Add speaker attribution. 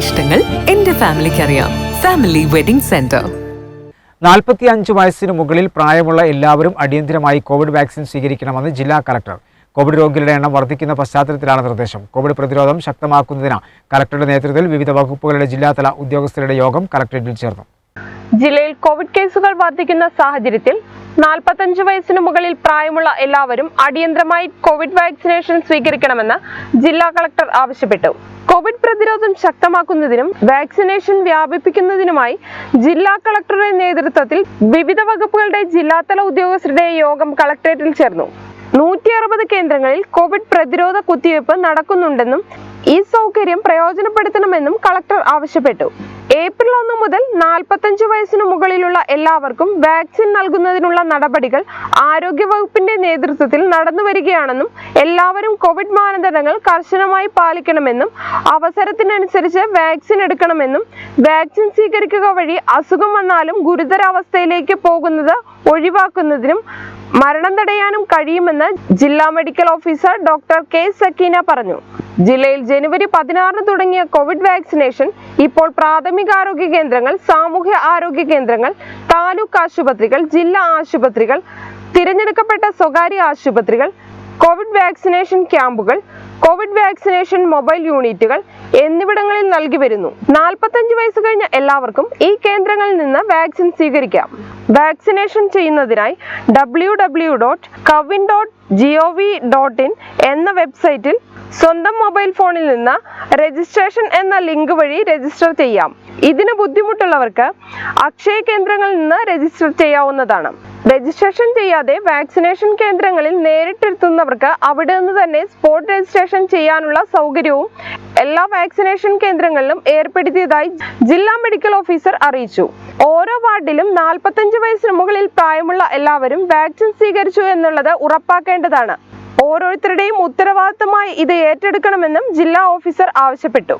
Speaker 1: ഇഷ്ടങ്ങൾ എന്റെ ഫാമിലിക്ക് അറിയാം ഫാമിലി വെഡിംഗ് സെന്റർ
Speaker 2: നാൽപ്പത്തി അഞ്ച് വയസ്സിന് മുകളിൽ പ്രായമുള്ള എല്ലാവരും അടിയന്തിരമായി കോവിഡ് വാക്സിൻ സ്വീകരിക്കണമെന്ന് ജില്ലാ കളക്ടർ കോവിഡ് രോഗികളുടെ എണ്ണം വർദ്ധിക്കുന്ന പശ്ചാത്തലത്തിലാണ് നിർദ്ദേശം. കോവിഡ് പ്രതിരോധം ശക്തമാക്കുന്നതിന് കളക്ടറുടെ നേതൃത്വത്തിൽ വിവിധ വകുപ്പുകളുടെ ജില്ലാതല ഉദ്യോഗസ്ഥരുടെ യോഗം കളക്ടറേറ്റിൽ ചേർന്നു.
Speaker 3: ജില്ലയിൽ കോവിഡ് കേസുകൾ വർദ്ധിക്കുന്ന സാഹചര്യത്തിൽ നാൽപ്പത്തഞ്ച് വയസ്സിന് മുകളിൽ പ്രായമുള്ള എല്ലാവരും അടിയന്തരമായി കോവിഡ് വാക്സിനേഷൻ സ്വീകരിക്കണമെന്ന് ജില്ലാ കളക്ടർ ആവശ്യപ്പെട്ടു. കോവിഡ് പ്രതിരോധം ശക്തമാക്കുന്നതിനും വാക്സിനേഷൻ വ്യാപിപ്പിക്കുന്നതിനുമായി ജില്ലാ കളക്ടറുടെ നേതൃത്വത്തിൽ വിവിധ വകുപ്പുകളുടെ ജില്ലാതല ഉദ്യോഗസ്ഥരുടെ യോഗം കളക്ടറേറ്റിൽ ചേർന്നു. നൂറ്റി അറുപത് കേന്ദ്രങ്ങളിൽ കോവിഡ് പ്രതിരോധ കുത്തിവയ്പ് നടക്കുന്നുണ്ടെന്നും ഈ സൗകര്യം പ്രയോജനപ്പെടുത്തണമെന്നും കളക്ടർ ആവശ്യപ്പെട്ടു. ഏപ്രിൽ ഒന്ന് മുതൽ നാൽപ്പത്തഞ്ച് വയസ്സിന് മുകളിലുള്ള എല്ലാവർക്കും വാക്സിൻ നൽകുന്നതിനുള്ള നടപടികൾ ആരോഗ്യവകുപ്പിന്റെ നേതൃത്വത്തിൽ നടന്നു വരികയാണെന്നും എല്ലാവരും കോവിഡ് മാനദണ്ഡങ്ങൾ കർശനമായി പാലിക്കണമെന്നും അവസരത്തിനനുസരിച്ച് വാക്സിൻ എടുക്കണമെന്നും വാക്സിൻ സ്വീകരിക്കുക വഴി അസുഖം വന്നാലും ഗുരുതരാവസ്ഥയിലേക്ക് പോകുന്നത് ഒഴിവാക്കുന്നതിനും മരണം തടയാനും കഴിയുമെന്ന് ജില്ലാ medical officer doctor K Sakeena പറഞ്ഞു. ജില്ലയിൽ ജനുവരി പതിനാറിന് തുടങ്ങിയ കോവിഡ് വാക്സിനേഷൻ ഇപ്പോൾ പ്രാഥമികാരോഗ്യ കേന്ദ്രങ്ങൾ സാമൂഹ്യ ആരോഗ്യ കേന്ദ്രങ്ങൾ താലൂക്ക് ആശുപത്രികൾ ജില്ലാ ആശുപത്രികൾ തിരഞ്ഞെടുക്കപ്പെട്ട സ്വകാര്യ ആശുപത്രികൾ കോവിഡ് വാക്സിനേഷൻ ക്യാമ്പുകൾ കോവിഡ് വാക്സിനേഷൻ മൊബൈൽ യൂണിറ്റുകൾ എന്നിവിടങ്ങളിൽ നൽകി വരുന്നു. നാൽപ്പത്തഞ്ച് വയസ്സ് കഴിഞ്ഞ എല്ലാവർക്കും ഈ കേന്ദ്രങ്ങളിൽ നിന്ന് വാക്സിൻ സ്വീകരിക്കാം. വാക്സിനേഷൻ ചെയ്യുന്നതിനായി W W dot CoWIN dot G O V dot in എന്ന വെബ്സൈറ്റിൽ സ്വന്തം മൊബൈൽ ഫോണിൽ നിന്ന് രജിസ്ട്രേഷൻ എന്ന ലിങ്ക് വഴി രജിസ്റ്റർ ചെയ്യാം. ഇതിന് ബുദ്ധിമുട്ടുള്ളവർക്ക് അക്ഷയ കേന്ദ്രങ്ങളിൽ നിന്ന് രജിസ്റ്റർ ചെയ്യാവുന്നതാണ്. രജിസ്ട്രേഷൻ ചെയ്യാതെ വാക്സിനേഷൻ കേന്ദ്രങ്ങളിൽ നേരിട്ടെത്തുന്നവർക്ക് അവിടെ നിന്ന് തന്നെ സ്പോട്ട് രജിസ്ട്രേഷൻ ചെയ്യാനുള്ള സൗകര്യവും എല്ലാ വാക്സിനേഷൻ കേന്ദ്രങ്ങളിലും ഏർപ്പെടുത്തിയതായി ജില്ലാ മെഡിക്കൽ ഓഫീസർ അറിയിച്ചു. ഓരോ വാർഡിലും നാൽപ്പത്തഞ്ച് വയസ്സിന് മുകളിൽ പ്രായമുള്ള എല്ലാവരും വാക്സിൻ സ്വീകരിച്ചു എന്നുള്ളത് ഉറപ്പാക്കേണ്ടതാണ്. ഓരോരുത്തരുടെയും ഉത്തരവാദിത്തമായി ഇത് ഏറ്റെടുക്കണമെന്നും ജില്ലാ ഓഫീസർ ആവശ്യപ്പെട്ടു.